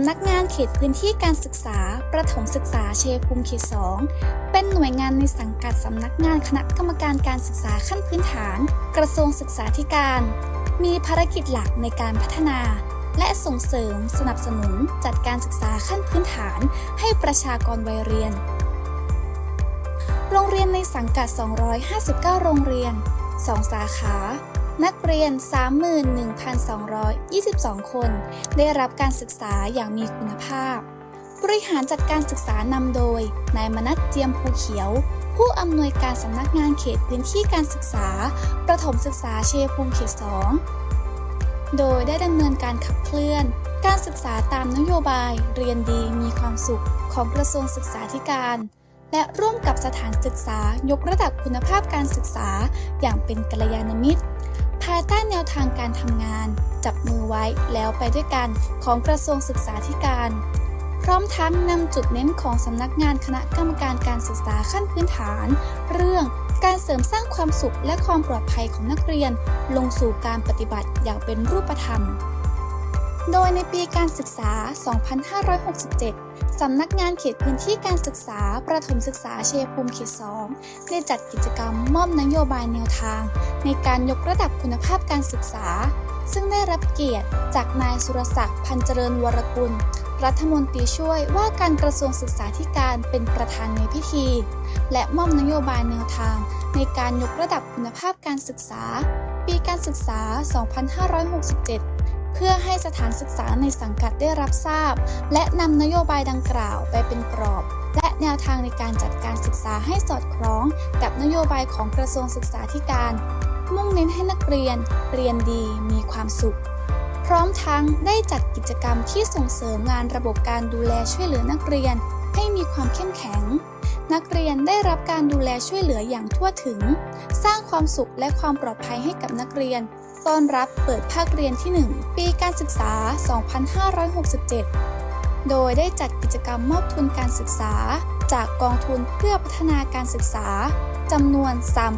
ำนักงานเขตพื้นที่การศึกษา ประถมศึกษาเชยภูมิเขต2เป็นหน่วยงานในสังกัดสำนักงานคณะกรรมการการศึกษาขั้นพื้นฐาน กระทรวงศึกษาธิการ มีภารกิจหลักในการพัฒนา และส่งเสริมสนับสนุนจัดการศึกษาขั้นพื้นฐาน ให้ประชากรวัยเรียน โรงเรียนในสังกัด 259 โรงเรียน 2 สาขา นักเรียน 31,222 คน ได้รับการศึกษาอย่างมีคุณภาพ บริหารจัดการศึกษานำโดย นายมนัทเจียมภูเขียว ผู้อำนวยการสำนักงานเขตพื้นที่การศึกษา ประถมศึกษาเชยภูมิเขต 2 โดยได้ดำเนินการขับเคลื่อน การศึกษาตามนโยบาย เรียนดีมีความสุขของกระทรวงศึกษาธิการและร่วมกับสถานศึกษายกระดับคุณภาพการศึกษาอย่างเป็นกัลยาณมิตรายใต้แนวทางการทำงาน จับมือไว้แล้วไปด้วยกันของกระทรวงศึกษาธิการ พร้อมทั้งนำจุดเน้นของสำนักงานคณะกรรมการการศึกษาขั้นพื้นฐาน เรื่องการเสริมสร้างความสุขและความปลอดภัยของนักเรียน ลงสู่การปฏิบัติอย่างเป็นรูปธรรม โดยในปีการศึกษา 2567 สำนักงานเขตพื้นที่การศึกษา ประถมศึกษาเชยภูมิเขต 2 ได้จัดกิจกรรมมอบนโยบายแนวทาง ในการยกระดับคุณภาพการศึกษา ซึ่งได้รับเกียรติจากนายสุรศักดิ์พันเจริญวรกุล รัฐมนตรีช่วยว่าการกระทรวงศึกษาธิการเป็นประธานในพิธี และมอบนโยบายแนวทาง ในการยกระดับคุณภาพการศึกษา ปีการศึกษา 2567 พื่อให้สถานศึกษาในสังกัดได้รับทราบ และนำนโยบายดังกล่าวไปเป็นกรอบ และแนวทางในการจัดการศึกษาให้สอดคล้องกับนโยบายของกระทรวงศึกษาธิการ มุ่งเน้นให้นักเรียน เรียนดีมีความสุข พร้อมทั้งได้จัดกิจกรรมที่ส่งเสริมงานระบบการดูแลช่วยเหลือนักเรียน ให้มีความเข้มแข็ง นักเรียนได้รับการดูแลช่วยเหลืออย่างทั่วถึง สร้างความสุขและความปลอดภัยให้กับนักเรียน ต้อนรับเปิดภาคเรียนที่ 1 ปีการศึกษา 2567 โดยได้จัดกิจกรรมมอบทุนการศึกษา จากกองทุนเพื่อพัฒนาการศึกษาจำนวน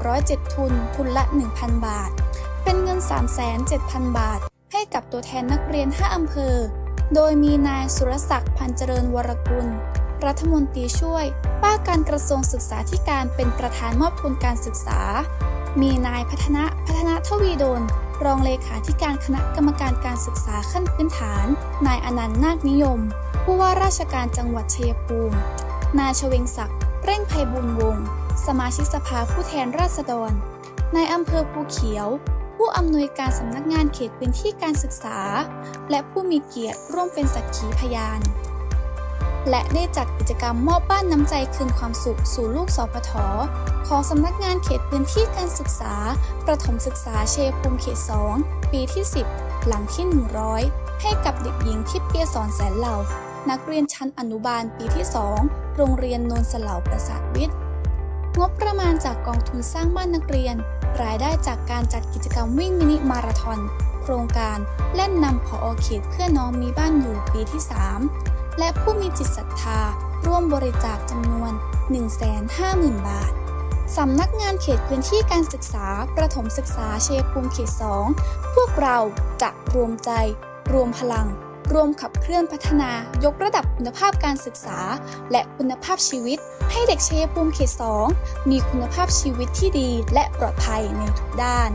307 ทุน ทุนละ 1,000 บาท เป็นเงิน3,700,000 บาท ให้กับตัวแทนนักเรียน 5 อำเภอ โดยมีนายสุรศักดิ์พันเจริญวรกุล รัฐมนตรีช่วย ว่าการกระทรวงศึกษาธิการเป็นประธานมอบทุนการศึกษา มีนายพัฒนะพัฒนาทวีดล รองเลขาธิการคณะกรรมการการศึกษาขั้นพื้นฐาน นายอนันต์นาคนิยม ผู้ว่าราชการจังหวัดชัยภูมิ นายชเวงศักดิ์เร่งไพบุญวงศ์สมาชิกสภาผู้แทนราษฎร นายอำเภอภูเขียว ผู้อำนวยการสำนักงานเขตพื้นที่การศึกษา และผู้มีเกียรติร่วมเป็นสักขีพยาน และได้จัดกิจกรรมมอบบ้านน้ำใจคืนความสุขสู่ลูกสพท ของสำนักงานเขตพื้นที่การศึกษา ประถมศึกษาเชยภูมิเขต 2 ปีที่ 10 หลังที่ 100 ให้กับเด็กหญิงทิพย์เปียสอนแสนเหล่า นักเรียนชั้นอนุบาลปีที่ 2 โรงเรียนนนสเหล่าประสาทวิทย์ งบประมาณจากกองทุนสร้างบ้านนักเรียน รายได้จากการจัดกิจกรรมวิ่งมินิมาราธอนโครงการเล่นนำพออเขตเพื่อน้องมีบ้านอยู่ปีที่ 3 และผู้มีจิตศรัทธาร่วมบริจาคจำนวน 150,000 บาท สำนักงานเขตพื้นที่การศึกษา ประถมศึกษาเชยภูมิเขต 2 พวกเราจะรวมใจ รวมพลัง รวมขับเคลื่อนพัฒนายกระดับคุณภาพการศึกษา และคุณภาพชีวิต ให้เด็กเชยภูมิเขต 2 มีคุณภาพชีวิตที่ดีและปลอดภัยในทุกด้าน